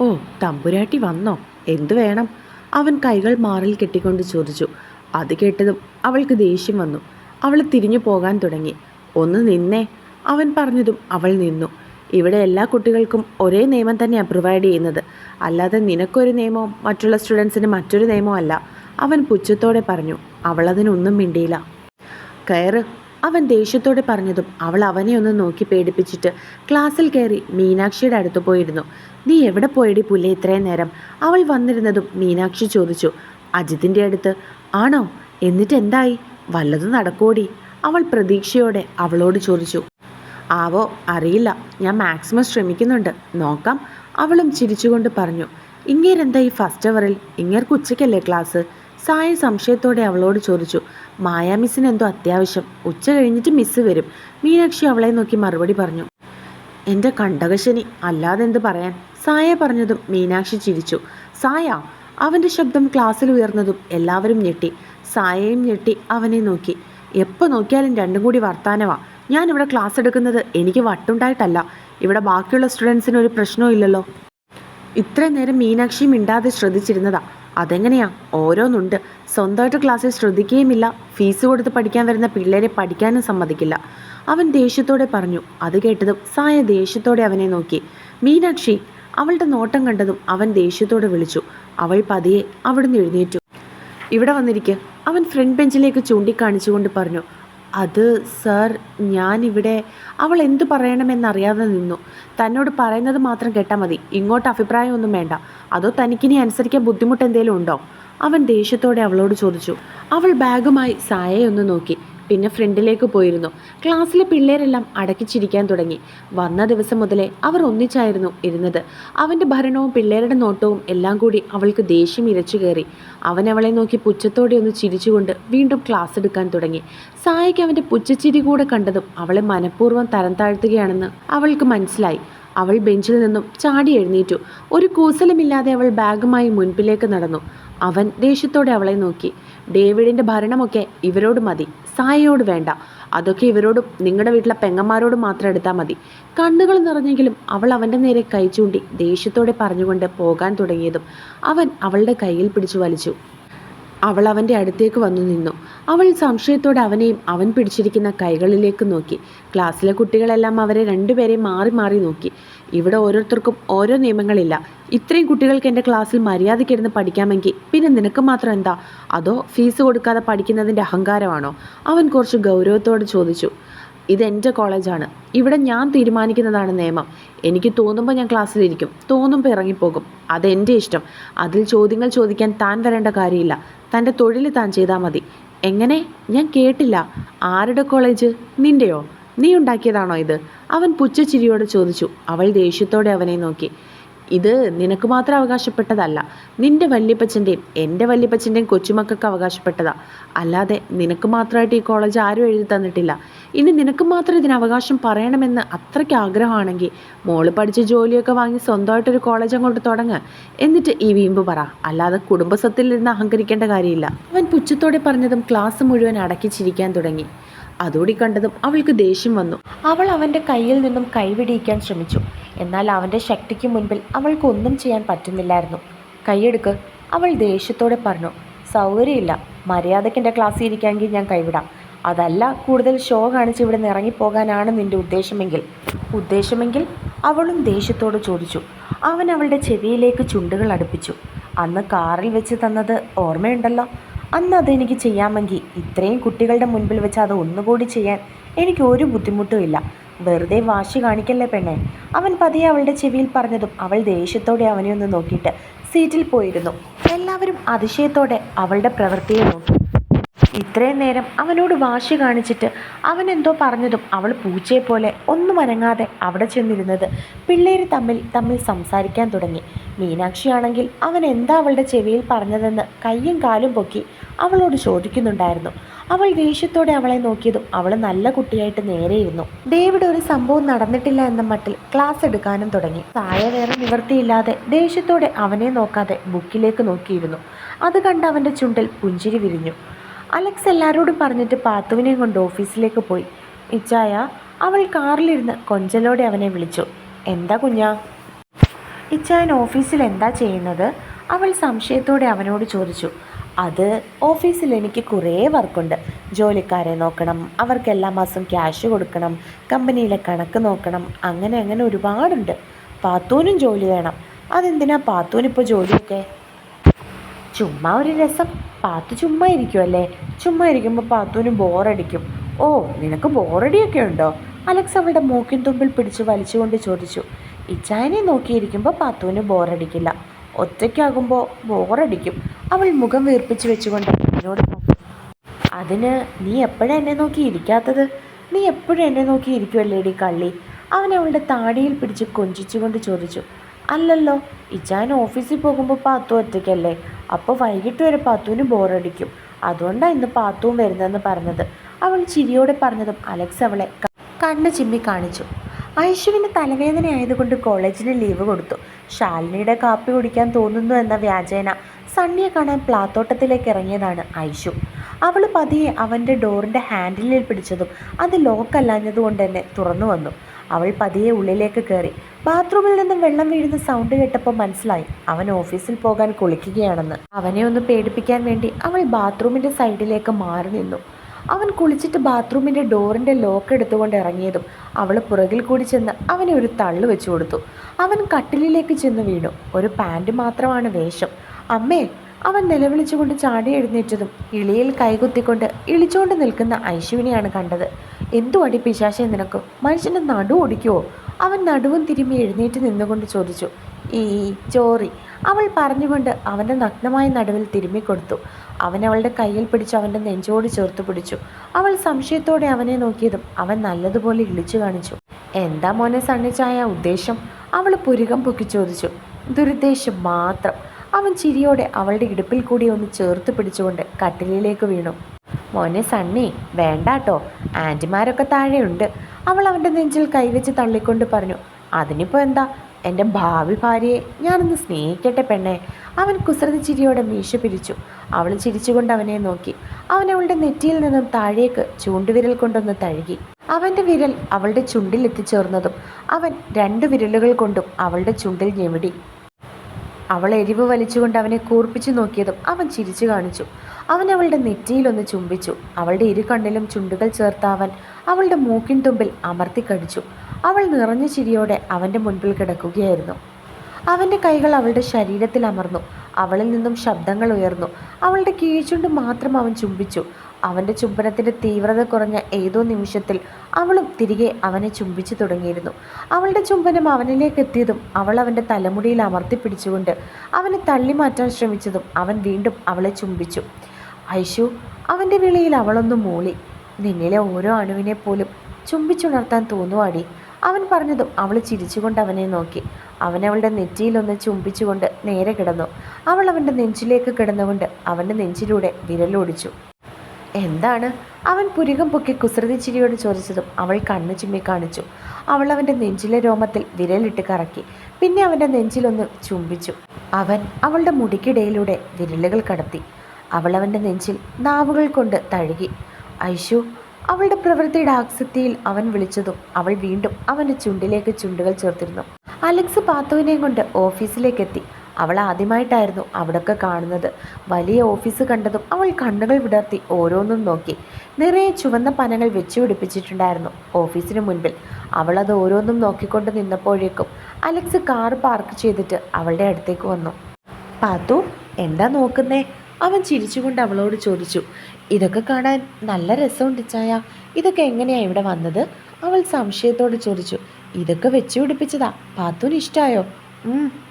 ഓ തമ്പുരാട്ടി വന്നോ? എന്തു വേണം? അവൻ കൈകൾ മാറിൽ കെട്ടിക്കൊണ്ട് ചോദിച്ചു. അത് കേട്ടതും അവൾക്ക് ദേഷ്യം വന്നു. അവൾ തിരിഞ്ഞു പോകാൻ തുടങ്ങി. ഒന്ന് നിന്നേ അവൻ പറഞ്ഞതും അവൾ നിന്നു. ഇവിടെ എല്ലാ കുട്ടികൾക്കും ഒരേ നിയമം തന്നെയാണ് പ്രൊവൈഡ് ചെയ്യുന്നത്. അല്ലാതെ നിനക്കൊരു നിയമവും മറ്റുള്ള സ്റ്റുഡൻസിന് മറ്റൊരു നിയമവും അല്ല അവൻ പുച്ഛത്തോടെ പറഞ്ഞു. അവളതിനൊന്നും മിണ്ടിയില്ല. കയറ് അവൻ ദേഷ്യത്തോടെ പറഞ്ഞതും അവൾ അവനെ ഒന്ന് നോക്കി പേടിപ്പിച്ചിട്ട് ക്ലാസ്സിൽ കയറി മീനാക്ഷിയുടെ അടുത്ത് പോയിരുന്നു. നീ എവിടെ പോയടി പുല്ലെ ഇത്രയും നേരം? അവൾ വന്നിരുന്നതും മീനാക്ഷി ചോദിച്ചു. അജിത്തിന്റെ അടുത്ത്. ആണോ? എന്നിട്ട് എന്തായി? വല്ലതും നടക്കോടി അവൾ പ്രതീക്ഷയോടെ അവളോട് ചോദിച്ചു. ആവോ അറിയില്ല. ഞാൻ മാക്സിമം ശ്രമിക്കുന്നുണ്ട്. നോക്കാം. അവളും ചിരിച്ചുകൊണ്ട് പറഞ്ഞു. ഇങ്ങേരെന്താ ഈ ഫസ്റ്റ് അവറിൽ? ഇങ്ങേർക്ക് ഉച്ചയ്ക്കല്ലേ ക്ലാസ്? സായ സംശയത്തോടെ അവളോട് ചോദിച്ചു മായ മിസ്സിന് എന്തോ അത്യാവശ്യം. ഉച്ച കഴിഞ്ഞിട്ട് മിസ്സ് വരും. മീനാക്ഷി അവളെ നോക്കി മറുപടി പറഞ്ഞു എന്റെ കണ്ടകശനി അല്ലാതെ എന്ത് പറയാൻ? സായ പറഞ്ഞതും മീനാക്ഷി ചിരിച്ചു. സായ? അവന്റെ ശബ്ദം ക്ലാസ്സിൽ ഉയർന്നതും എല്ലാവരും ഞെട്ടി. സായയും ഞെട്ടി അവനെ നോക്കി. എപ്പോൾ നോക്കിയാലും രണ്ടും കൂടി വർത്താനവാ. ഞാനിവിടെ ക്ലാസ് എടുക്കുന്നത് എനിക്ക് വട്ടുണ്ടായിട്ടല്ല. ഇവിടെ ബാക്കിയുള്ള സ്റ്റുഡൻസിന് ഒരു പ്രശ്നവും ഇല്ലല്ലോ. ഇത്രയും നേരം മീനാക്ഷി മിണ്ടാതെ ശ്രദ്ധിച്ചിരുന്നതാ. അതെങ്ങനെയാ? ഓരോന്നുണ്ട്. സ്വന്തമായിട്ട് ക്ലാസ്സിൽ ശ്രദ്ധിക്കുകയുമില്ല. ഫീസ് കൊടുത്ത് പഠിക്കാൻ വരുന്ന പിള്ളേരെ പഠിക്കാനും സമ്മതിക്കില്ല. അവൻ ദേഷ്യത്തോടെ പറഞ്ഞു. അത് കേട്ടതും സായ ദേഷ്യത്തോടെ അവനെ നോക്കി. മീനാക്ഷി അവളുടെ നോട്ടം കണ്ടതും അവൻ ദേഷ്യത്തോടെ വിളിച്ചു. അവൾ പതിയെ അവിടുന്ന് എഴുന്നേറ്റു. ഇവിടെ വന്നിരിക്കെ. അവൻ ഫ്രണ്ട് ബെഞ്ചിലേക്ക് ചൂണ്ടിക്കാണിച്ചുകൊണ്ട് പറഞ്ഞു. അത് സാർ ഞാനിവിടെ അവൾ എന്തു പറയണമെന്നറിയാതെ നിന്നു. തന്നോട് പറയുന്നത് മാത്രം കേട്ടാൽ മതി. ഇങ്ങോട്ട് അഭിപ്രായമൊന്നും വേണ്ട. അതോ തനിക്കിനി അനുസരിക്കാൻ ബുദ്ധിമുട്ട് എന്തെങ്കിലും ഉണ്ടോ? അവൻ ദേഷ്യത്തോടെ അവളോട് ചോദിച്ചു. അവൾ ബാഗുമായി സായയൊന്ന് നോക്കി. പിന്നെ ഫ്രണ്ടിലേക്ക് പോയിരുന്നു. ക്ലാസ്സിലെ പിള്ളേരെല്ലാം അടക്കിച്ചിരിക്കാൻ തുടങ്ങി. വന്ന ദിവസം മുതലേ അവർ ഒന്നിച്ചായിരുന്നു ഇരുന്നത്. അവന്റെ ഭരണവും പിള്ളേരുടെ നോട്ടവും എല്ലാം കൂടി അവൾക്ക് ദേഷ്യം ഇരച്ചു കയറി. അവൻ അവളെ നോക്കി പുച്ഛത്തോടെ ഒന്ന് ചിരിച്ചുകൊണ്ട് വീണ്ടും ക്ലാസ് എടുക്കാൻ തുടങ്ങി. സായിക്ക് അവന്റെ പുച്ഛച്ചിരി കൂടെ കണ്ടതും അവളെ മനഃപൂർവം തരം താഴ്ത്തുകയാണെന്ന് അവൾക്ക് മനസ്സിലായി. അവൾ ബെഞ്ചിൽ നിന്നും ചാടി എഴുന്നേറ്റു. ഒരു കൂസലമില്ലാതെ അവൾ ബാഗുമായി മുൻപിലേക്ക് നടന്നു. അവൻ ദേഷ്യത്തോടെ അവളെ നോക്കി. ഡേവിഡിന്റെ ഭരണമൊക്കെ ഇവരോട് മതി. സായയോട് വേണ്ട. അതൊക്കെ ഇവരോട് നിങ്ങളുടെ വീട്ടിലെ പെങ്ങന്മാരോട് മാത്രം എടുത്താൽ മതി. കണ്ണുകൾ നിറഞ്ഞെങ്കിലും അവൾ അവന്റെ നേരെ കൈ ചൂണ്ടി ദേഷ്യത്തോടെ പറഞ്ഞുകൊണ്ട് പോകാൻ തുടങ്ങിയതും അവൻ അവളുടെ കയ്യിൽ പിടിച്ചു വലിച്ചു. അവൾ അവന്റെ അടുത്തേക്ക് വന്നു നിന്നു. അവൾ സംശയത്തോടെ അവനെയും അവൻ പിടിച്ചിരിക്കുന്ന കൈകളിലേക്ക് നോക്കി. ക്ലാസ്സിലെ കുട്ടികളെല്ലാം അവരെ രണ്ടുപേരെയും മാറി മാറി നോക്കി. ഇവിടെ ഓരോരുത്തർക്കും ഓരോ നിയമങ്ങളില്ല. ഇത്രയും കുട്ടികൾക്ക് എന്റെ ക്ലാസ്സിൽ മര്യാദയ്ക്കിരുന്ന് പഠിക്കാമെങ്കിൽ പിന്നെ നിനക്ക് മാത്രം എന്താ? അതോ ഫീസ് കൊടുക്കാതെ പഠിക്കുന്നതിന്റെ അഹങ്കാരമാണോ? അവൻ കുറച്ച് ഗൗരവത്തോടെ ചോദിച്ചു. ഇതെന്റെ കോളേജാണ്. ഇവിടെ ഞാൻ തീരുമാനിക്കുന്നതാണ് നിയമം. എനിക്ക് തോന്നുമ്പോൾ ഞാൻ ക്ലാസ്സിലിരിക്കും തോന്നുമ്പോൾ ഇറങ്ങിപ്പോകും. അതെന്റെ ഇഷ്ടം. അതിൽ ചോദ്യങ്ങൾ ചോദിക്കാൻ താൻ വരേണ്ട കാര്യമില്ല. തന്റെ തൊഴിൽ താൻ ചെയ്താൽ മതി. എങ്ങനെ? ഞാൻ കേട്ടില്ല. ആരുടെ കോളേജ്? നിന്റെയോ? നീ ഉണ്ടാക്കിയതാണോ ഇത്? അവൻ പുച്ഛച്ചിരിയോടെ ചോദിച്ചു. അവൾ ദേഷ്യത്തോടെ അവനെ നോക്കി. ഇത് നിനക്ക് മാത്രം അവകാശപ്പെട്ടതല്ല. നിന്റെ വല്യപ്പച്ചന്റെയും എന്റെ വല്യപ്പച്ചന്റെയും കൊച്ചുമക്കൾക്ക് അവകാശപ്പെട്ടതാ. അല്ലാതെ നിനക്ക് മാത്രമായിട്ട് ഈ കോളേജ് ആരും എഴുതി തന്നിട്ടില്ല. ഇനി നിനക്ക് മാത്രം ഇതിന് അവകാശം പറയണമെന്ന് അത്രയ്ക്ക് ആഗ്രഹമാണെങ്കിൽ മോൾ പഠിച്ച് ജോലിയൊക്കെ വാങ്ങി സ്വന്തമായിട്ടൊരു കോളേജ് അങ്ങോട്ട് തുടങ്ങ്. എന്നിട്ട് ഈ വീമ്പ് പറ. അല്ലാതെ കുടുംബസ്വത്തിൽ ഇരുന്ന് അഹങ്കരിക്കേണ്ട കാര്യമില്ല. അവൻ പുച്ഛത്തോടെ പറഞ്ഞതും ക്ലാസ് മുഴുവൻ അടക്കിച്ചിരിക്കാൻ തുടങ്ങി. അതോടി കണ്ടതും അവൾക്ക് ദേഷ്യം വന്നു. അവൾ അവന്റെ കയ്യിൽ നിന്നും കൈവിടിയിക്കാൻ ശ്രമിച്ചു. എന്നാൽ അവന്റെ ശക്തിക്ക് മുൻപിൽ അവൾക്ക് ഒന്നും ചെയ്യാൻ പറ്റുന്നില്ലായിരുന്നു. കൈയെടുക്ക് അവൾ ദേഷ്യത്തോടെ പറഞ്ഞു സൗകര്യമില്ല. മര്യാദയ്ക്ക് എന്റെ ക്ലാസ്സിൽ ഇരിക്കാമെങ്കിൽ ഞാൻ കൈവിടാം. അതല്ല കൂടുതൽ ഷോ കാണിച്ച് ഇവിടെ നിന്ന് ഇറങ്ങിപ്പോകാനാണ് നിന്റെ ഉദ്ദേശമെങ്കിൽ. ഉദ്ദേശമെങ്കിൽ അവളും ദേഷ്യത്തോട് ചോദിച്ചു. അവൻ അവളുടെ ചെവിയിലേക്ക് ചുണ്ടുകൾ അടുപ്പിച്ചു. അന്ന് കാറിൽ വെച്ച് തന്നത് ഓർമ്മയുണ്ടല്ലോ. അന്ന് അതെനിക്ക് ചെയ്യാമെങ്കിൽ ഇത്രയും കുട്ടികളുടെ മുൻപിൽ വെച്ച് അത് ഒന്നുകൂടി ചെയ്യാൻ എനിക്ക് ഒരു ബുദ്ധിമുട്ടും ഇല്ല. വെറുതെ വാശി കാണിക്കല്ലേ പെണ്ണെ. അവൻ പതിയെ അവളുടെ ചെവിയിൽ പറഞ്ഞതും അവൾ ദേഷ്യത്തോടെ അവനെ ഒന്ന് നോക്കിയിട്ട് സീറ്റിൽ പോയിരുന്നു. എല്ലാവരും അതിശയത്തോടെ അവളുടെ പ്രവൃത്തിയെ നോക്കി. ഇത്രയും നേരം അവനോട് വാശി കാണിച്ചിട്ട് അവൻ എന്തോ പറഞ്ഞതും അവൾ പൂച്ചയെപ്പോലെ ഒന്നും അനങ്ങാതെ അവിടെ ചെന്നിരുന്നത് പിള്ളേർ തമ്മിൽ തമ്മിൽ സംസാരിക്കാൻ തുടങ്ങി. മീനാക്ഷിയാണെങ്കിൽ അവൻ എന്താ അവളുടെ ചെവിയിൽ പറഞ്ഞതെന്ന് കയ്യും കാലും പൊക്കി അവളോട് ചോദിക്കുന്നുണ്ടായിരുന്നു. അവൾ ദേഷ്യത്തോടെ അവളെ നോക്കിയതും അവൾ നല്ല കുട്ടിയായിട്ട് നേരെയിരുന്നു ഡേവിഡ് ഒരു സംഭവം നടന്നിട്ടില്ല എന്ന മട്ടിൽ ക്ലാസ് എടുക്കാനും തുടങ്ങി. താഴെ വേറെ നിവൃത്തിയില്ലാതെ ദേഷ്യത്തോടെ അവനെ നോക്കാതെ ബുക്കിലേക്ക് നോക്കിയിരുന്നു. അത് കണ്ട് അവന്റെ ചുണ്ടിൽ പുഞ്ചിരി വിരിഞ്ഞു. അലക്സ് എല്ലാവരോടും പറഞ്ഞിട്ട് പാത്തുവിനെ കൊണ്ട് ഓഫീസിലേക്ക് പോയി. ഇച്ചായ അവൾ കാറിലിരുന്ന് കൊഞ്ചലോടെ അവനെ വിളിച്ചു. എന്താ കുഞ്ഞാ? ഇച്ചായൻ ഓഫീസിൽ എന്താ ചെയ്യുന്നത്? അവൾ സംശയത്തോടെ അവനോട് ചോദിച്ചു. അത് ഓഫീസിൽ എനിക്ക് കുറേ വർക്കുണ്ട്. ജോലിക്കാരെ നോക്കണം അവർക്ക് എല്ലാ മാസം ക്യാഷ് കൊടുക്കണം കമ്പനിയിലെ കണക്ക് നോക്കണം അങ്ങനെ അങ്ങനെ ഒരുപാടുണ്ട്. പാത്തൂനും ജോലി വേണം. അതെന്തിനാ പാത്തൂനിപ്പോൾ ജോലിയൊക്കെ? ചുമ്മാ ഒരു രസം. പാത്തു ചുമ്മാ ഇരിക്കുമല്ലേ ചുമ്മാ ഇരിക്കുമ്പോൾ പാത്തുവിന് ബോറടിക്കും. ഓ നിനക്ക് ബോറടിയൊക്കെ ഉണ്ടോ? അലക്സ് അവളുടെ മൂക്കിൻ തുമ്പിൽ പിടിച്ച് വലിച്ചുകൊണ്ട് ചോദിച്ചു. ഇച്ചായനെ നോക്കിയിരിക്കുമ്പോൾ പാത്തുവിന് ബോറടിക്കില്ല. ഒറ്റയ്ക്കാകുമ്പോൾ ബോറടിക്കും. അവൾ മുഖം വീർപ്പിച്ച് വെച്ചുകൊണ്ട് എന്നോട് അതിന് നീ എപ്പോഴും എന്നെ നോക്കി ഇരിക്കാത്തത്? നീ എപ്പോഴും എന്നെ നോക്കി ഇരിക്കുമല്ലേടി കള്ളി? അവൻ അവളുടെ താടിയിൽ പിടിച്ച് കൊഞ്ചിച്ചുകൊണ്ട് ചോദിച്ചു അല്ലല്ലോ. ഇച്ചാൻ ഓഫീസിൽ പോകുമ്പോൾ പാത്തു ഒറ്റയ്ക്കല്ലേ? അപ്പോൾ വൈകിട്ട് വരെ പാത്തുവിന് ബോറടിക്കും. അതുകൊണ്ടാണ് ഇന്ന് പാത്തുവും വരുന്നതെന്ന് പറഞ്ഞത്. അവൾ ചിരിയോടെ പറഞ്ഞതും അലക്സ് അവളെ കണ്ണ് ചിമ്മി കാണിച്ചു. ഐഷുവിന് തലവേദന ആയതുകൊണ്ട് കോളേജിന് ലീവ് കൊടുത്തു. ശാലിനിയുടെ കാപ്പി കുടിക്കാൻ തോന്നുന്നു എന്ന വ്യാജേന സണ്ണിയെ കാണാൻ പ്ലാത്തോട്ടത്തിലേക്ക് ഇറങ്ങിയതാണ് ഐഷു അവൾ പതിയെ അവന്റെ ഡോറിന്റെ ഹാൻഡിലിൽ പിടിച്ചതും അത് ലോക്കല്ലാഞ്ഞതുകൊണ്ട് തന്നെ തുറന്നു വന്നു. അവൾ പതിയെ ഉള്ളിലേക്ക് കയറി ബാത്റൂമിൽ നിന്നും വെള്ളം വീഴുന്ന സൗണ്ട് കേട്ടപ്പോൾ മനസ്സിലായി. അവൻ ഓഫീസിൽ പോകാൻ കുളിക്കുകയാണെന്ന്. അവനെ ഒന്ന് പേടിപ്പിക്കാൻ വേണ്ടി അവൾ ബാത്റൂമിന്റെ സൈഡിലേക്ക് മാറി നിന്നു. അവൻ കുളിച്ചിട്ട് ബാത്റൂമിന്റെ ഡോറിന്റെ ലോക്ക് എടുത്തുകൊണ്ട് ഇറങ്ങിയതും അവൾ പുറകിൽ കൂടി ചെന്ന് അവനെ ഒരു തള്ളു വെച്ചു കൊടുത്തു. അവൻ കട്ടിലിലേക്ക് ചെന്ന് വീണു. ഒരു പാന്റ് മാത്രമാണ് വേഷം. അമ്മേ അവൻ നിലവിളിച്ചുകൊണ്ട് ചാടി എഴുന്നേറ്റതും ഇളിയിൽ കൈകുത്തിക്കൊണ്ട് ഇളിച്ചുകൊണ്ട് നിൽക്കുന്ന ഐശുവിനെയാണ് കണ്ടത്. എന്തു അടി പിശാശേ നിനക്ക്? മനുഷ്യന്റെ നടു ഒടിക്കുവോ അവൻ നടുവും തിരുമ്മി എഴുന്നേറ്റ് നിന്നുകൊണ്ട് ചോദിച്ചു ഈ ചോറി അവൾ പറഞ്ഞുകൊണ്ട് അവന്റെ നഗ്നമായ നടുവിൽ തിരുമ്മിക്കൊടുത്തു അവൻ അവളുടെ കയ്യിൽ പിടിച്ച് അവന്റെ നെഞ്ചോട് ചേർത്ത് പിടിച്ചു. അവൾ സംശയത്തോടെ അവനെ നോക്കിയതും അവൻ നല്ലതുപോലെ ഇളിച്ചു കാണിച്ചു. എന്താ മോനെ സണ്ണിച്ചായ ഉദ്ദേശം? അവൾ പുരുകം പൊക്കി ചോദിച്ചു. ദുരുദ്ദേശം മാത്രം. അവൻ ചിരിയോടെ അവളുടെ ഇടുപ്പിൽ കൂടി ഒന്ന് ചേർത്ത് പിടിച്ചുകൊണ്ട് കട്ടിലിലേക്ക് വീണു. മോനെ സണ്ണി വേണ്ടാട്ടോ. ആന്റിമാരൊക്കെ താഴെയുണ്ട്. അവൾ അവന്റെ നെഞ്ചിൽ കൈവച്ച് തള്ളിക്കൊണ്ട് പറഞ്ഞു അതിനിപ്പോൾ എന്താ? എന്റെ ഭാവി ഭാര്യയെ ഞാനൊന്ന് സ്നേഹിക്കട്ടെ പെണ്ണെ. അവൻ കുസൃതി ചിരിയോടെ മീശ പിരിച്ചു. അവൾ ചിരിച്ചുകൊണ്ട് അവനെ നോക്കി. അവൻ അവളുടെ നെറ്റിയിൽ നിന്നും താഴേക്ക് ചൂണ്ടുവിരൽ കൊണ്ടൊന്ന് തഴുകി. അവന്റെ വിരൽ അവളുടെ ചുണ്ടിൽ എത്തിച്ചേർന്നതും അവൻ രണ്ട് വിരലുകൾ കൊണ്ടും അവളുടെ ചുണ്ടിൽ ഞെവിടി അവൾ എരിവ് വലിച്ചുകൊണ്ട് അവനെ കൂർപ്പിച്ചു നോക്കിയതും അവൻ ചിരിച്ചു കാണിച്ചു. അവൻ അവളുടെ നെറ്റിയിലൊന്ന് ചുംബിച്ചു. അവളുടെ ഇരു കണ്ണിലും ചുണ്ടുകൾ ചേർത്ത അവൻ അവളുടെ മൂക്കിൻ തുമ്പിൽ അമർത്തി കടിച്ചു. അവൾ നിറഞ്ഞ ചിരിയോടെ അവന്റെ മുൻപിൽ കിടക്കുകയായിരുന്നു. അവന്റെ കൈകൾ അവളുടെ ശരീരത്തിൽ അമർന്നു. അവളിൽ നിന്നും ശബ്ദങ്ങൾ ഉയർന്നു. അവളുടെ കീഴ്ചുണ്ട് മാത്രം അവൻ ചുംബിച്ചു. അവന്റെ ചുംബനത്തിന്റെ തീവ്രത കുറഞ്ഞ ഏതോ നിമിഷത്തിൽ അവളും തിരികെ അവനെ ചുംബിച്ചു തുടങ്ങിയിരുന്നു. അവളുടെ ചുംബനം അവനിലേക്ക് എത്തിയതും അവൾ അവന്റെ തലമുടിയിൽ അമർത്തിപ്പിടിച്ചുകൊണ്ട് അവനെ തള്ളി മാറ്റാൻ ശ്രമിച്ചതും അവൻ വീണ്ടും അവളെ ചുംബിച്ചു. ഐഷു അവന്റെ വിളിയിൽ അവളൊന്ന് മൂളി. നിന്നിലെ ഓരോ അണുവിനെ പോലും ചുംബിച്ചുണർത്താൻ തോന്നുവാടി. അവൻ പറഞ്ഞതും അവൾ ചിരിച്ചുകൊണ്ട് അവനെ നോക്കി. അവൻ അവളുടെ നെറ്റിയിലൊന്ന് ചുംബിച്ചുകൊണ്ട് നേരെ കിടന്നു. അവൾ അവന്റെ നെഞ്ചിലേക്ക് കിടന്നുകൊണ്ട് അവന്റെ നെഞ്ചിലൂടെ വിരലൊടിച്ചു എന്താണ്? അവൻ പുരുകം പൊക്കി കുസൃതി ചിരിയോട് ചോദിച്ചതും അവൾ കണ്ണു ചുമ്മി കാണിച്ചു. അവൾ അവന്റെ നെഞ്ചിലെ രോമത്തിൽ വിരലിട്ട് കറക്കി. പിന്നെ അവന്റെ നെഞ്ചിലൊന്ന് ചുംബിച്ചു. അവൻ അവളുടെ മുടിക്കിടയിലൂടെ വിരലുകൾ കടത്തി. അവൾ അവന്റെ നെഞ്ചിൽ നാവുകൾ കൊണ്ട് തഴുകി. ഐഷു അവളുടെ പ്രവൃത്തിയുടെ ആക്സക്തിയിൽ അവൻ വിളിച്ചതും അവൾ വീണ്ടും അവന്റെ ചുണ്ടിലേക്ക് ചുണ്ടുകൾ ചേർത്തിരുന്നു. അലക്സ് പാത്തുവിനെയും കൊണ്ട് ഓഫീസിലേക്ക് എത്തി അവൾ ആദ്യമായിട്ടായിരുന്നു അവിടൊക്കെ കാണുന്നത്. വലിയ ഓഫീസ് കണ്ടതും അവൾ കണ്ണുകൾ വിടർത്തി ഓരോന്നും നോക്കി. നിറയെ ചുവന്ന പനകൾ വെച്ചു പിടിപ്പിച്ചിട്ടുണ്ടായിരുന്നു ഓഫീസിന് മുൻപിൽ. അവൾ അത് ഓരോന്നും നോക്കിക്കൊണ്ട് നിന്നപ്പോഴേക്കും അലക്സ് കാർ പാർക്ക് ചെയ്തിട്ട് അവളുടെ അടുത്തേക്ക് വന്നു. പാത്തു എന്താ നോക്കുന്നേ? അവൻ ചിരിച്ചുകൊണ്ട് അവളോട് ചോദിച്ചു. ഇതൊക്കെ കാണാൻ നല്ല രസമുണ്ട് ചായ. ഇതൊക്കെ എങ്ങനെയാണ് ഇവിടെ വന്നത്? അവൾ സംശയത്തോട് ചോദിച്ചു. ഇതൊക്കെ വെച്ചു പിടിപ്പിച്ചതാ. പാത്തുവിന് ഇഷ്ടമായോ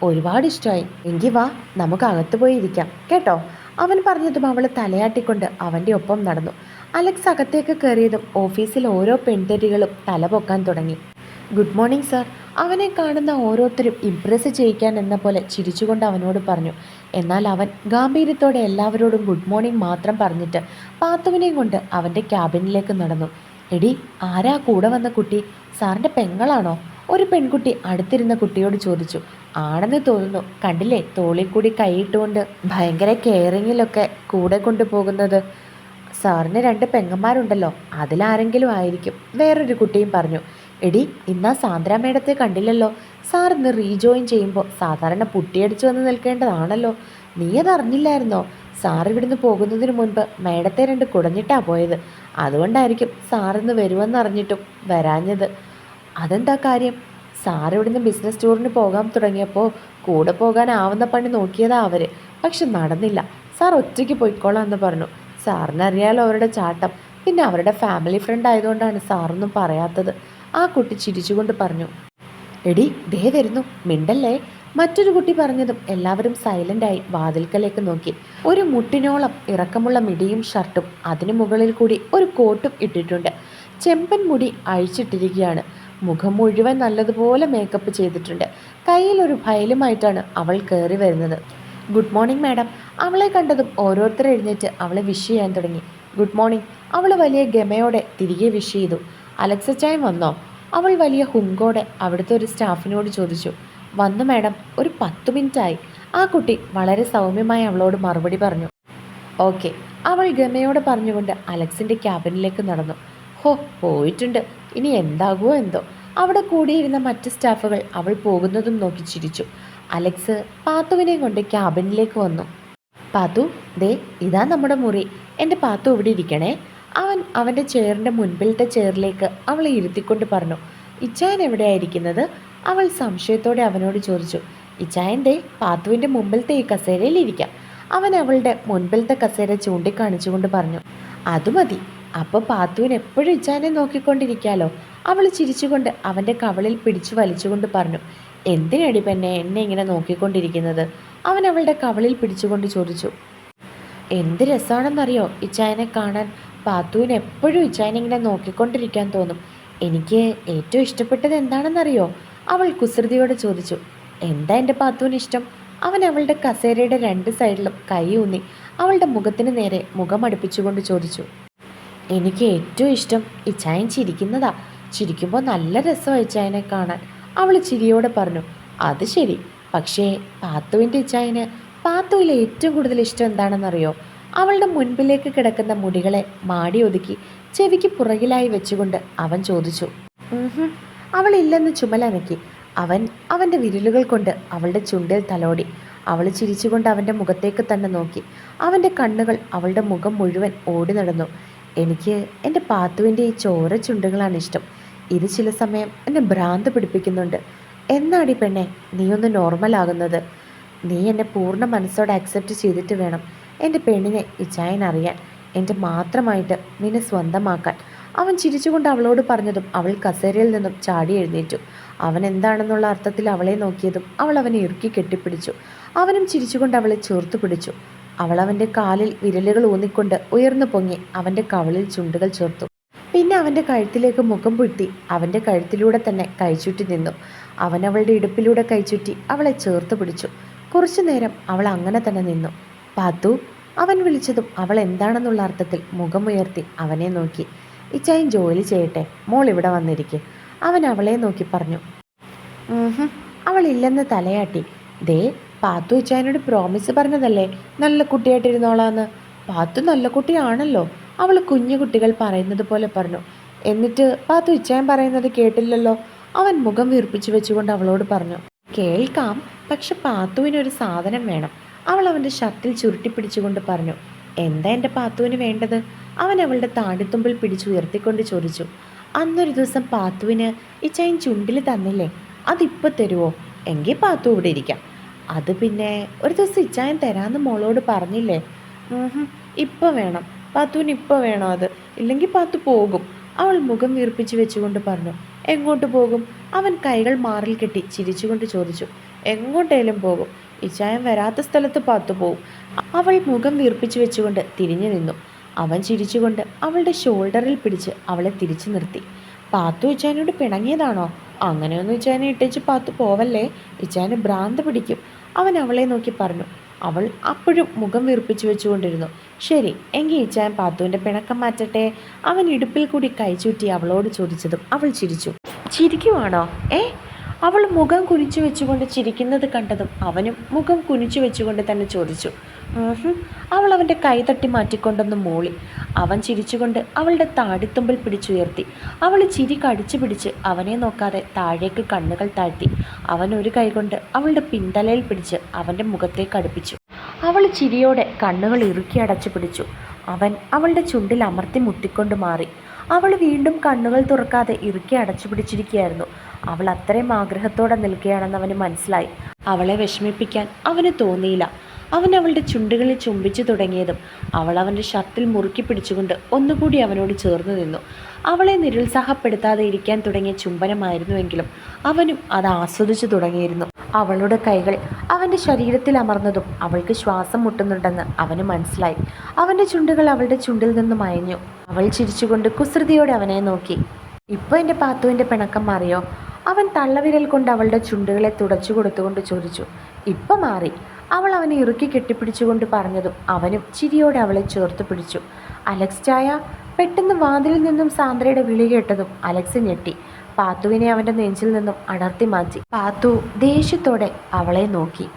ഒരുപാട് ഇഷ്ടമായി എങ്കിൽ വാ നമുക്ക് അകത്ത് പോയി ഇരിക്കാം. കേട്ടോ? അവൻ പറഞ്ഞതും അവൾ തലയാട്ടിക്കൊണ്ട് അവന്റെ ഒപ്പം നടന്നു. അലക്സ് അകത്തേക്ക് കയറിയതും ഓഫീസിൽ ഓരോ പെൺതെറ്റികളും തല പൊക്കാൻ തുടങ്ങി. Good morning sir. അവനെ കാണുന്ന ഓരോരുത്തരും ഇംപ്രസ് ചെയ്യിക്കാൻ എന്ന പോലെ ചിരിച്ചുകൊണ്ട് അവനോട് പറഞ്ഞു. എന്നാൽ അവൻ ഗാംഭീര്യത്തോടെ എല്ലാവരോടും ഗുഡ് മോർണിംഗ് മാത്രം പറഞ്ഞിട്ട് പാത്തുവിനെയും കൊണ്ട് അവന്റെ ക്യാബിനിലേക്ക് നടന്നു. എടി ആരാ കൂടെ വന്ന കുട്ടി? സാറിന്റെ പെങ്ങളാണോ? ഒരു പെൺകുട്ടി അടുത്തിരുന്ന കുട്ടിയോട് ചോദിച്ചു. ആണെന്ന് തോന്നുന്നു. കണ്ടില്ലേ? തോളിൽ കൂടി കൈയിട്ടുകൊണ്ട് ഭയങ്കര കെയറിങ്ങിലൊക്കെ കൂടെ കൊണ്ടുപോകുന്നത്. സാറിന് രണ്ട് പെങ്ങന്മാരുണ്ടല്ലോ. അതിലാരെങ്കിലും ആയിരിക്കും. വേറൊരു കുട്ടിയും പറഞ്ഞു. എടി ഇന്നാ സാന്ദ്ര മേഡത്തെ കണ്ടില്ലല്ലോ. സാർ ഇന്ന് റീജോയിൻ ചെയ്യുമ്പോൾ സാധാരണ പുട്ടിയടിച്ചു വന്ന് നിൽക്കേണ്ടതാണല്ലോ. നീ അത് അറിഞ്ഞില്ലായിരുന്നോ? സാർ ഇവിടുന്ന് പോകുന്നതിന് മുൻപ് മേഡത്തെ രണ്ട് കുടഞ്ഞിട്ടാ പോയത്. അതുകൊണ്ടായിരിക്കും സാറിന്ന് വരുമെന്നറിഞ്ഞിട്ടും വരാഞ്ഞത്. അതെന്താ കാര്യം? സാർ ഇവിടുന്ന് ബിസിനസ് ടൂറിന് പോകാൻ തുടങ്ങിയപ്പോൾ കൂടെ പോകാനാവുന്ന പണി നോക്കിയതാ അവർ പക്ഷെ നടന്നില്ല. സാർ ഒറ്റയ്ക്ക് പോയിക്കോളാം എന്ന് പറഞ്ഞു. സാറിനറിയാലോ അവരുടെ ചാട്ടം. പിന്നെ അവരുടെ ഫാമിലി ഫ്രണ്ട് ആയതുകൊണ്ടാണ് സാറൊന്നും പറയാത്തത്. ആ കുട്ടി ചിരിച്ചുകൊണ്ട് പറഞ്ഞു. എടി ദേ വരുന്നു. മിണ്ടല്ലേ? മറ്റൊരു കുട്ടി പറഞ്ഞതും എല്ലാവരും സൈലന്റായി വാതിൽക്കലേക്ക് നോക്കി. ഒരു മുട്ടിനോളം ഇറക്കമുള്ള മിടിയും ഷർട്ടും അതിനു മുകളിൽ കൂടി ഒരു കോട്ടും ഇട്ടിട്ടുണ്ട്. ചെമ്പൻ മുടി അഴിച്ചിട്ടിരിക്കുകയാണ്. മുഖം മുഴുവൻ നല്ലതുപോലെ മേക്കപ്പ് ചെയ്തിട്ടുണ്ട്. കയ്യിൽ ഒരു ഫയലുമായിട്ടാണ് അവൾ കയറി വരുന്നത്. ഗുഡ് മോർണിംഗ് മാഡം അവളെ കണ്ടതും ഓരോരുത്തർ എഴുന്നേറ്റ് അവളെ വിഷ് ചെയ്യാൻ തുടങ്ങി. ഗുഡ് മോർണിംഗ് അവൾ വലിയ ഗമയോടെ തിരികെ വിഷ് ചെയ്തു. അലക്സച്ചായം വന്നോ? അവൾ വലിയ ഹുങ്കോടെ അവിടുത്തെ ഒരു സ്റ്റാഫിനോട് ചോദിച്ചു. വന്നു മാഡം ഒരു പത്ത് മിനിറ്റായി. ആ കുട്ടി വളരെ സൗമ്യമായി അവളോട് മറുപടി പറഞ്ഞു. ഓക്കെ അവൾ ഗമയോടെ പറഞ്ഞുകൊണ്ട് അലക്സിന്റെ ക്യാബിനിലേക്ക് നടന്നു. ഹോ പോയിട്ടുണ്ട്. ഇനി എന്താകുമോ എന്തോ. അവിടെ കൂടിയിരുന്ന മറ്റ് സ്റ്റാഫുകൾ അവൾ പോകുന്നതും നോക്കി ചിരിച്ചു. അലക്സ് പാത്തുവിനെ കൊണ്ട് ക്യാബിനിലേക്ക് വന്നു. പാത്തു ദേ ഇതാ നമ്മുടെ മുറി. എന്റെ പാത്തു ഇവിടെ ഇരിക്കണേ? അവൻ അവന്റെ ചെയറിന്റെ മുൻപിലത്തെ ചെയറിലേക്ക് അവളെ ഇരുത്തിക്കൊണ്ട് പറഞ്ഞു. ഇച്ചായൻ എവിടെയായിരിക്കുന്നത് അവൾ സംശയത്തോടെ അവനോട് ചോദിച്ചു. ഇച്ചായൻ ദേ പാത്തുവിന്റെ മുമ്പിലത്തെ ഈ കസേരയിൽ ഇരിക്കാം. അവൻ അവളുടെ മുൻപിലത്തെ കസേര ചൂണ്ടിക്കാണിച്ചുകൊണ്ട് പറഞ്ഞു. അത് മതി. അപ്പോൾ പാത്തുവിന് എപ്പോഴും ഇച്ചാനെ നോക്കിക്കൊണ്ടിരിക്കാലോ. അവൾ ചിരിച്ചുകൊണ്ട് അവന്റെ കവളിൽ പിടിച്ചു വലിച്ചുകൊണ്ട് പറഞ്ഞു എന്തിനടി പെന്നെ എന്നെ ഇങ്ങനെ നോക്കിക്കൊണ്ടിരിക്കുന്നത്? അവൻ അവളുടെ കവളിൽ പിടിച്ചുകൊണ്ട് ചോദിച്ചു എന്ത് രസമാണെന്നറിയോ ഇച്ചായനെ കാണാൻ പാത്തുവിന് എപ്പോഴും ഇച്ചായനെ ഇങ്ങനെ നോക്കിക്കൊണ്ടിരിക്കാൻ തോന്നും. എനിക്ക് ഏറ്റവും ഇഷ്ടപ്പെട്ടത് എന്താണെന്നറിയോ? അവൾ കുസൃതിയോട് ചോദിച്ചു എന്താ എന്റെ പാത്തുവിന് ഇഷ്ടം? അവൻ അവളുടെ കസേരയുടെ രണ്ട് സൈഡിലും കൈ ഊന്നി അവളുടെ മുഖത്തിന് നേരെ മുഖം അടുപ്പിച്ചുകൊണ്ട് ചോദിച്ചു എനിക്ക് ഏറ്റവും ഇഷ്ടം ഇച്ചായൻ ചിരിക്കുന്നതാ. ചിരിക്കുമ്പോൾ നല്ല രസമാണ് ഇച്ചായനെ കാണാൻ. അവൾ ചിരിയോടെ പറഞ്ഞു അത് ശരി. പക്ഷേ പാത്തുവിന്റെ ഇച്ചായന് പാത്തുവിലെ ഏറ്റവും കൂടുതൽ ഇഷ്ടം എന്താണെന്നറിയോ? അവളുടെ മുൻപിലേക്ക് കിടക്കുന്ന മുടികളെ മാടി ഒതുക്കി ചെവിക്ക് പുറകിലായി വെച്ചുകൊണ്ട് അവൻ ചോദിച്ചു അവൾ ഇല്ലെന്ന് ചുമലനക്കി അവൻ അവന്റെ വിരലുകൾ കൊണ്ട് അവളുടെ ചുണ്ടിൽ തലോടി. അവൾ ചിരിച്ചുകൊണ്ട് അവന്റെ മുഖത്തേക്ക് തന്നെ നോക്കി. അവന്റെ കണ്ണുകൾ അവളുടെ മുഖം മുഴുവൻ ഓടി നടന്നു. എനിക്ക് എന്റെ പാത്തുവിന്റെ ഈ ചോര ചുണ്ടുകളാണ് ഇഷ്ടം. ഇത് ചില സമയം എന്നെ ഭ്രാന്ത് പിടിപ്പിക്കുന്നുണ്ട്. എന്നാടി പെണ്ണെ നീ ഒന്ന് നോർമൽ ആകുന്നത്. നീ എന്നെ പൂർണ മനസ്സോടെ അക്സെപ്റ്റ് ചെയ്തിട്ട് വേണം എന്റെ പെണ്ണിനെ ഇച്ചായൻ അറിയാൻ. എന്റെ മാത്രമായിട്ട് നിന്നെ സ്വന്തമാക്കാൻ. അവൻ ചിരിച്ചുകൊണ്ട് അവളോട് പറഞ്ഞതും അവൾ കസേരയിൽ നിന്നും ചാടി എഴുന്നേറ്റു. അവൻ എന്താണെന്നുള്ള അർത്ഥത്തിൽ അവളെ നോക്കിയതും അവൾ അവനെ ഇറുക്കി കെട്ടിപ്പിടിച്ചു. അവനും ചിരിച്ചുകൊണ്ട് അവളെ ചേർത്ത് പിടിച്ചു. അവൾ അവന്റെ കാലിൽ വിരലുകൾ ഊന്നിക്കൊണ്ട് ഉയർന്നു പൊങ്ങി അവന്റെ കവളിൽ ചുണ്ടുകൾ ചേർത്തു. പിന്നെ അവന്റെ കഴുത്തിലേക്ക് മുഖം പുഴ്ത്തി അവന്റെ കഴുത്തിലൂടെ തന്നെ കൈചുറ്റി നിന്നു. അവൻ അവളുടെ ഇടുപ്പിലൂടെ കൈചുറ്റി അവളെ ചേർത്ത് പിടിച്ചു. കുറച്ചു നേരം അവൾ അങ്ങനെ തന്നെ നിന്നു. പാത്തു അവൻ വിളിച്ചതും അവൾ എന്താണെന്നുള്ള അർത്ഥത്തിൽ മുഖമുയർത്തി അവനെ നോക്കി. ഇച്ചായൻ ജോലി ചെയ്യട്ടെ മോൾ ഇവിടെ വന്നിരിക്കെ. അവൻ അവളെ നോക്കി പറഞ്ഞു. അവൾ ഇല്ലെന്ന് തലയാട്ടി. ദേ പാത്തു അച്ചായനോട് പ്രോമിസ് പറഞ്ഞതല്ലേ? നല്ല കുട്ടിയായിട്ടിരുന്നോളാന്ന്. പാത്തു നല്ല കുട്ടിയാണല്ലോ. അവൾ കുഞ്ഞു കുട്ടികൾ പറയുന്നത് പോലെ പറഞ്ഞു. എന്നിട്ട് പാത്തു ഇച്ചായൻ പറയുന്നത് കേട്ടില്ലല്ലോ. അവൻ മുഖം വീർപ്പിച്ചു വെച്ചുകൊണ്ട് അവളോട് പറഞ്ഞു. കേൾക്കാം പക്ഷെ പാത്തുവിനൊരു സാധനം വേണം. അവൾ അവന്റെ ഷർട്ടിൽ ചുരുട്ടി പിടിച്ചുകൊണ്ട് പറഞ്ഞു. എന്താ എന്റെ പാത്തുവിന് വേണ്ടത്? അവൻ അവളുടെ താടിത്തുമ്പിൽ പിടിച്ചുയർത്തിക്കൊണ്ട് ചോദിച്ചു. അന്നൊരു ദിവസം പാത്തുവിന് ഇച്ചായൻ ചുണ്ടിൽ തന്നില്ലേ? അതിപ്പോൾ തരുമോ എങ്കിൽ പാത്തു ഇവിടെ ഇരിക്കാം. അത് പിന്നെ ഒരു ദിവസം ഇച്ചായൻ തരാമെന്ന് മോളോട് പറഞ്ഞില്ലേ? ഇപ്പോൾ വേണം. പാത്തുവിന് ഇപ്പോൾ വേണോ അത്? ഇല്ലെങ്കിൽ പാത്തു പോകും. അവൾ മുഖം വീർപ്പിച്ച് വെച്ചുകൊണ്ട് പറഞ്ഞു. എങ്ങോട്ട് പോകും? അവൻ കൈകൾ മാറിൽ കെട്ടി ചിരിച്ചുകൊണ്ട് ചോദിച്ചു. എങ്ങോട്ടേലും പോകും. ഇച്ചായൻ വരാത്ത സ്ഥലത്ത് പാത്തു പോകും അവൾ മുഖം വീർപ്പിച്ച് വെച്ചുകൊണ്ട് തിരിഞ്ഞു നിന്നു. അവൻ ചിരിച്ചുകൊണ്ട് അവളുടെ ഷോൾഡറിൽ പിടിച്ച് അവളെ തിരിച്ചു നിർത്തി. പാത്തു ഇച്ചാനോട് പിണങ്ങിയതാണോ? അങ്ങനെയൊന്നും ഇച്ചാനെ ഇട്ടേച്ച് പാത്തു പോവല്ലേ? ഇച്ചാന് ഭ്രാന്ത് പിടിക്കും. അവൻ അവളെ നോക്കി പറഞ്ഞു. അവൾ അപ്പോഴും മുഖം വീർപ്പിച്ചു വെച്ചുകൊണ്ടിരുന്നു. ശരി എങ്കിൽ ഇച്ചാൻ പാത്തുവിന്റെ പിണക്കം മാറ്റട്ടെ? അവൻ ഇടുപ്പിൽ കൂടി കൈചൂറ്റി അവളോട് ചോദിച്ചതും അവൾ ചിരിച്ചു. ചിരിക്കുവാണോ? ഏ? അവൾ മുഖം കുനിച്ചു വെച്ചുകൊണ്ട് ചിരിക്കുന്നത് കണ്ടതും അവനും മുഖം കുനിച്ചു വെച്ചുകൊണ്ട് തന്നെ ചോദിച്ചു. അവൾ അവന്റെ കൈ തട്ടി മാറ്റിക്കൊണ്ടൊന്ന് മൂളി. അവൻ ചിരിച്ചുകൊണ്ട് അവളുടെ താടിത്തുമ്പിൽ പിടിച്ചുയർത്തി. അവൾ ചിരി കടിച്ചു പിടിച്ച് അവനെ നോക്കാതെ താഴേക്ക് കണ്ണുകൾ താഴ്ത്തി. അവൻ ഒരു കൈകൊണ്ട് അവളുടെ പിന്തലയിൽ പിടിച്ച് അവന്റെ മുഖത്തേക്ക് അടുപ്പിച്ചു. അവൾ ചിരിയോടെ കണ്ണുകൾ ഇറുക്കി അടച്ചു പിടിച്ചു. അവൻ അവളുടെ ചുണ്ടിൽ അമർത്തി മുട്ടിക്കൊണ്ട് മാറി. അവൾ വീണ്ടും കണ്ണുകൾ തുറക്കാതെ ഇറുക്കി അടച്ചു പിടിച്ചിരിക്കുകയായിരുന്നു. അവൾ അത്രയും ആഗ്രഹത്തോടെ നിൽക്കുകയാണെന്ന് അവന് മനസ്സിലായി. അവളെ വിഷമിപ്പിക്കാൻ അവന് തോന്നിയില്ല. അവൻ അവളുടെ ചുണ്ടുകളിൽ ചുംബിച്ചു തുടങ്ങിയതും അവൾ അവന്റെ ഷർട്ടിൽ മുറുക്കി പിടിച്ചുകൊണ്ട് ഒന്നുകൂടി അവനോട് ചേർന്നു നിന്നു. അവളെ നിരുത്സാഹപ്പെടുത്താതെ ഇരിക്കാൻ തുടങ്ങിയ ചുംബനമായിരുന്നുവെങ്കിലും അവനും അത് ആസ്വദിച്ചു തുടങ്ങിയിരുന്നു. അവളുടെ കൈകൾ അവന്റെ ശരീരത്തിൽ അമർന്നതും അവൾക്ക് ശ്വാസം മുട്ടുന്നുണ്ടെന്ന് അവന് മനസ്സിലായി. അവന്റെ ചുണ്ടുകൾ അവളുടെ ചുണ്ടിൽ നിന്ന് മയഞ്ഞു. അവൾ ചിരിച്ചുകൊണ്ട് കുസൃതിയോടെ അവനെ നോക്കി. ഇപ്പോൾ എന്റെ പാത്തുവിന്റെ പിണക്കം മാറിയോ? അവൻ തള്ളവിരൽ കൊണ്ട് അവളുടെ ചുണ്ടുകളെ തുടച്ചു കൊടുത്തുകൊണ്ട് ചോദിച്ചു. ഇപ്പം മാറി. അവൾ അവനെ ഇറുക്കി കെട്ടിപ്പിടിച്ചുകൊണ്ട് പറഞ്ഞതും അവനും ചിരിയോടെ അവളെ ചേർത്ത് പിടിച്ചു. അലക്സ് ചായ പെട്ടെന്ന് വാതിലിൽ നിന്നും സാന്ദ്രയുടെ വിളി കേട്ടതും അലക്സ് ഞെട്ടി. പാത്തുവിനെ അവന്റെ നെഞ്ചിൽ നിന്നും അടർത്തി മാറ്റി. പാത്തു ദേഷ്യത്തോടെ അവളെ നോക്കി.